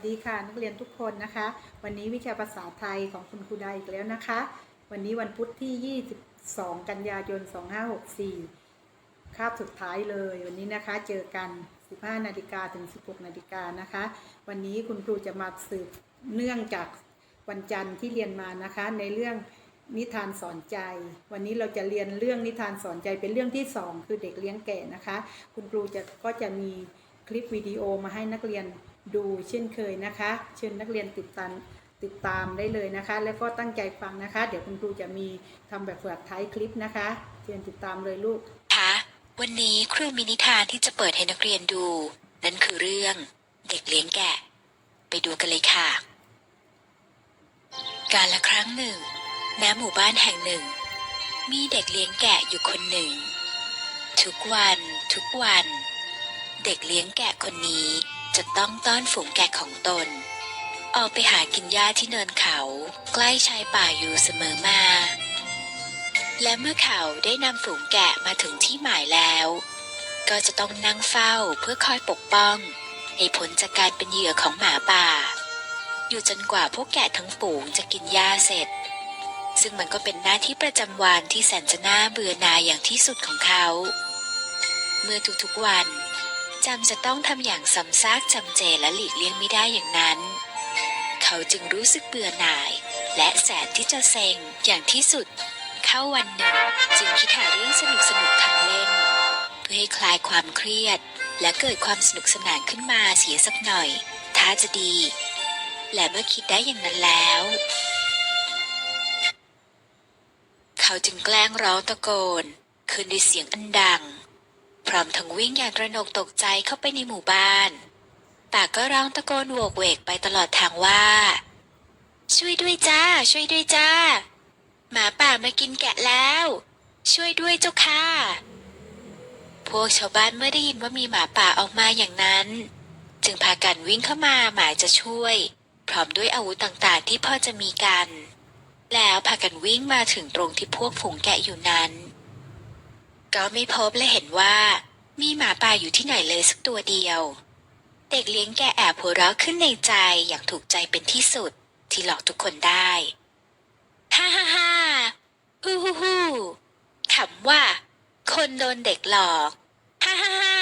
สดีค่ะนักเรียนทุกคนนะคะ วันนี้วิชาภาษาไทยของคุณครูได้อีกแล้วนะคะ วันนี้วันพุธที่ 22 กันยายน 2564 คาบสุดท้ายเลย วันนี้นะคะเจอกัน 15 นาฬิกาถึง 16 นาฬิกานะคะ วันนี้คุณครูจะมาสืบเนื่องจากวันจันทร์ที่เรียนมานะคะ ในเรื่องนิทานสอนใจ วันนี้เราจะเรียนเรื่องนิทานสอนใจเป็นเรื่องที่สองคือเด็กเลี้ยงแกะนะคะ คุณครูจะก็จะมีคลิปวิดีโอมาให้นักเรียน ดูเช่นเคยนะคะ เชิญนักเรียนติดตามติดตามได้เลยนะคะ แล้วก็ตั้งใจฟังนะคะ เดี๋ยวคุณครูจะมีทำแบบฝึกท้ายคลิปนะคะ เชิญติดตามเลยลูกคะวันนี้ครูมินิทานที่จะเปิดให้นักเรียนดู นั่นคือเรื่อง เด็กเลี้ยงแกะ ไปดูกันเลยค่ะ การละครั้งหนึ่งณหมู่บ้านแห่งหนึ่ง มีเด็กเลี้ยงแกะอยู่คนหนึ่ง ทุกวัน ทุกวัน เด็กเลี้ยงแกะคนนี้ จะต้องต้อนฝูงแกะของตน ออกไปหากินหญ้าที่เนินเขา ใกล้ชายป่าอยู่เสมอมา และเมื่อเขาได้นำฝูงแกะมาถึงที่หมายแล้ว ก็จะต้องนั่งเฝ้าเพื่อคอยปกป้อง ให้พ้นจากการเป็นเหยื่อของหมาป่า อยู่จนกว่าพวกแกะทั้งฝูงจะกินหญ้าเสร็จ ซึ่งมันก็เป็นหน้าที่ประจำวันที่แสนจะน่าเบื่อหน่ายอย่างที่สุดของเขา เมื่อทุกๆวัน จำจะต้องทำอย่างซ้ำซากจำเจและหลีกเลี่ยงไม่ได้อย่างนั้น เขาจึงรู้สึกเบื่อหน่าย และแสนที่จะเซ็งอย่างที่สุด เข้าวันหนึ่งจึงคิดหาเรื่องสนุกสนุกๆทำเล่น เพื่อให้คลายความเครียด และเกิดความสนุกสนานขึ้นมาเสียสักหน่อยถ้าจะดี และเมื่อคิดได้อย่างนั้นแล้ว เขาจึงแกล้งร้องตะโกนขึ้นด้วยเสียงอันดัง พร้อมทั้งวิ่งอย่างระหนกตกใจเข้าไปในหมู่บ้านปากก็ร้องตะโกนโวกเวกไปตลอดทางว่า ช่วยด้วยจ้า ช่วยด้วยจ้า หมาป่ามากินแกะแล้ว ช่วยด้วยเจ้าค่ะ พวกชาวบ้านเมื่อได้ยินว่ามีหมาป่าออกมาอย่างนั้น จึงพากันวิ่งเข้ามาหมายจะช่วย พร้อมด้วยอาวุธต่างๆที่พ่อจะมีกัน แล้วพากันวิ่งมาถึงตรงที่พวกฝูงแกะอยู่นั้น ก็ไม่พบและเห็นว่า มีหมาป่าอยู่ที่ไหนเลยสักตัวเดียว เด็กเลี้ยงแกแอบหัวเราะขึ้นในใจอย่างถูกใจเป็นที่สุด ที่หลอกทุกคนได้ฮ่าฮ่าฮ่าฮู้ฮู้ฮู้ขำว่า คนโดนเด็กหลอกฮ่าฮ่าฮ่า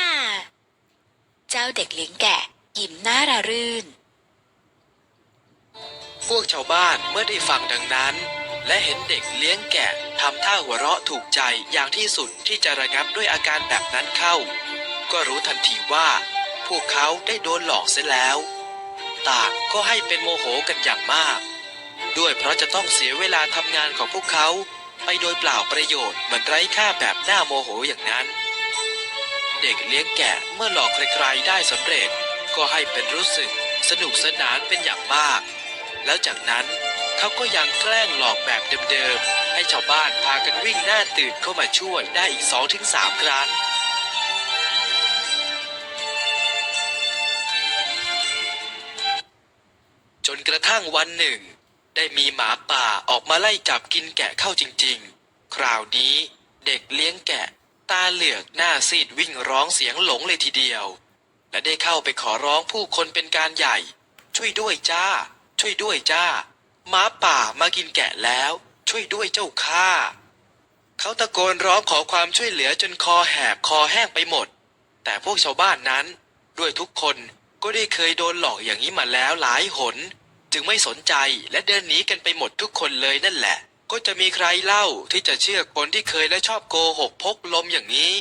เจ้าเด็กเลี้ยงแกะยิ้มหน้าระรื่น พวกชาวบ้านเมื่อได้ฟังดังนั้น และเห็นเด็กเลี้ยงแกะ ทำท่าหัวเราะถูกใจอย่างที่สุดที่จะระงับด้วยอาการแบบนั้นเข้า ก็รู้ทันทีว่า พวกเขาได้โดนหลอกเสียแล้ว ต่างก็ให้เป็นโมโหกันอย่างมาก ด้วยเพราะจะต้องเสียเวลาทำงานของพวกเขา ไปโดยเปล่าประโยชน์เหมือนไร้ค่าแบบหน่าโมโหอย่างนั้น เด็กเลี้ยงแกะเมื่อหลอกใครๆได้สำเร็จ ก็ให้เป็นรู้สึกสนุกสนานเป็นอย่างมาก แล้วจากนั้น เขาก็ยังแกล้งหลอกแบบเดิมๆ ให้ชาวบ้านพากันวิ่งหน้าตื่นเข้ามาช่วยได้อีกสองถึงสามครั้งจนกระทั่งวันหนึ่ง ได้มีหมาป่าออกมาไล่จับกินแกะเข้าจริงๆ คราวนี้เด็กเลี้ยงแกะ ตาเหลือกหน้าซีดวิ่งร้องเสียงหลงเลยทีเดียว และได้เข้าไปขอร้องผู้คนเป็นการใหญ่ ช่วยด้วยจ้า ช่วยด้วยจ้า หมาป่ามากินแกะแล้ว ช่วยด้วยเจ้าข้าเขาตะโกนร้องขอความช่วยเหลือจนคอแหบคอแห้งไปหมด แต่พวกชาวบ้านนั้น ด้วยทุกคนก็ได้เคยโดนหลอกอย่างนี้มาแล้วหลายหน จึงไม่สนใจและเดินหนีกันไปหมดทุกคนเลยนั่นแหละ ก็จะมีใครเล่าที่จะเชื่อคนที่เคยและชอบโกหกพกลมอย่างนี้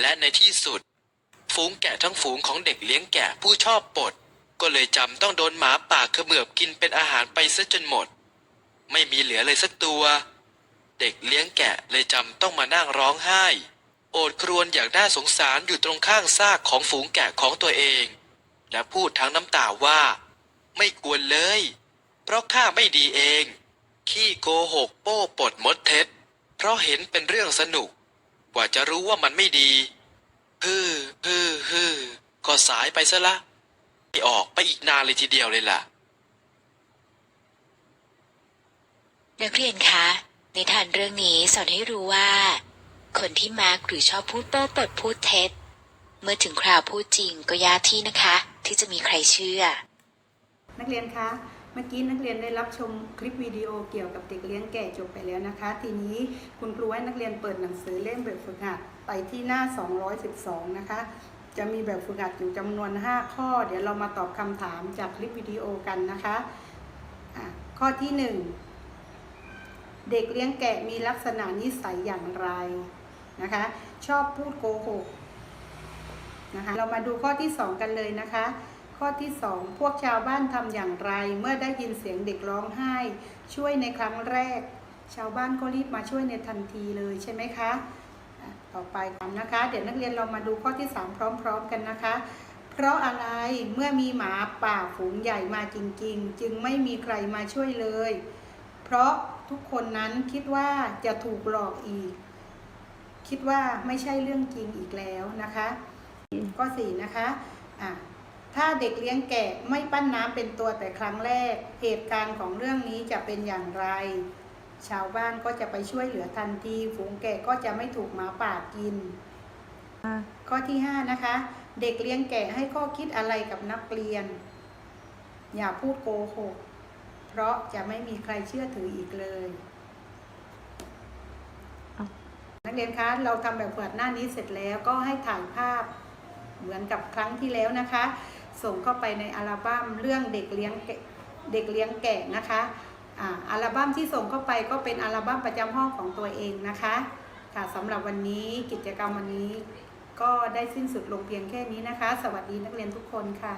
และในที่สุด ฝูงแกะทั้งฝูงของเด็กเลี้ยงแกะผู้ชอบปด ก็เลยจำต้องโดนหมาป่าเขมือบกินเป็นอาหารไปซะจนหมด ไม่มีเหลือเลยสักตัว เด็กเลี้ยงแกะเลยจำต้องมานั่งร้องไห้ โอดครวญอย่างน่าสงสารอยู่ตรงข้างซากของฝูงแกะของตัวเอง และพูดทั้งน้ำตาว่า ไม่ควรเลย เพราะข้าไม่ดีเอง ขี้โกหกโป้ปดมดเท็จ เพราะเห็นเป็นเรื่องสนุก กว่าจะรู้ว่ามันไม่ดีฮือฮือฮือก็สายไปซะละ ออกไปอีกนานเลยทีเดียวเลยล่ะ นักเรียนคะนิทานเรื่องนี้สอนให้รู้ว่า คนที่มักหรือชอบพูดโป้ปดพูดเท็จ เมื่อถึงคราวพูดจริงก็ยากที่นะคะ ที่จะมีใครเชื่อ นักเรียนคะ เมื่อกี้นักเรียนได้รับชมคลิปวิดีโอเกี่ยวกับเด็กเลี้ยงแก่จบไปแล้วนะคะ ทีนี้คุณครูให้นักเรียนเปิดหนังสือเล่มแบบฝึกหัดไปที่หน้า 212 นะคะ จะมีแบบฝึกหัดอยู่จำนวน 5 ข้อ เดี๋ยวเรามาตอบคำถามจากคลิปวิดีโอกันนะคะะข้อที่ 1 เด็กเลี้ยงแกะมีลักษณะนิสัยอย่างไรนะคะ ชอบพูดโกหกนะคะ เรามาดูข้อที่ 2 กันเลยนะคะ ข้อที่ 2 พวกชาวบ้านทำอย่างไร เมื่อได้ยินเสียงเด็กร้องไห้ ช่วยในครั้งแรก ชาวบ้านก็รีบมาช่วยในทันทีเลยใช่ไหมคะ ต่อไปกันนะคะ เดี๋ยวนักเรียนเรามาดูข้อที่ 3 พร้อม ๆ กันนะคะ เพราะอะไรเมื่อมีหมาป่าฝูงใหญ่มาจริง ๆ จึงไม่มีใครมาช่วยเลย เพราะทุกคนนั้นคิดว่าจะถูกหลอกอีก คิดว่าไม่ใช่เรื่องจริงอีกแล้วนะคะข้อสี่นะคะอะถ้าเด็กเลี้ยงแกะไม่ปั้นน้ำเป็นตัวแต่ครั้งแรก เหตุการณ์ของเรื่องนี้จะเป็นอย่างไร ชาวบ้านก็จะไปช่วยเหลือทันทีฝูงแกะก็จะไม่ถูกหมาป่ากิน ข้อที่ห้านะคะ เด็กเลี้ยงแกะให้ข้อคิดอะไรกับนักเรียน อย่าพูดโกหก เพราะจะไม่มีใครเชื่อถืออีกเลย นักเรียนคะเราทำแบบเปิดหน้านี้เสร็จแล้วก็ให้ถ่ายภาพเหมือนกับครั้งที่แล้วนะคะ ส่งเข้าไปในอัลบั้มเรื่องเด็กเลี้ยงแกะเด็กเลี้ยงแกะนะคะอ่า อัลบั้มที่ส่งเข้าไปก็เป็นอัลบั้มประจำห้องของตัวเองนะคะค่ะสำหรับวันนี้กิจกรรมวันนี้ก็ได้สิ้นสุดลงเพียงแค่นี้นะคะ สวัสดีนักเรียนทุกคนค่ะ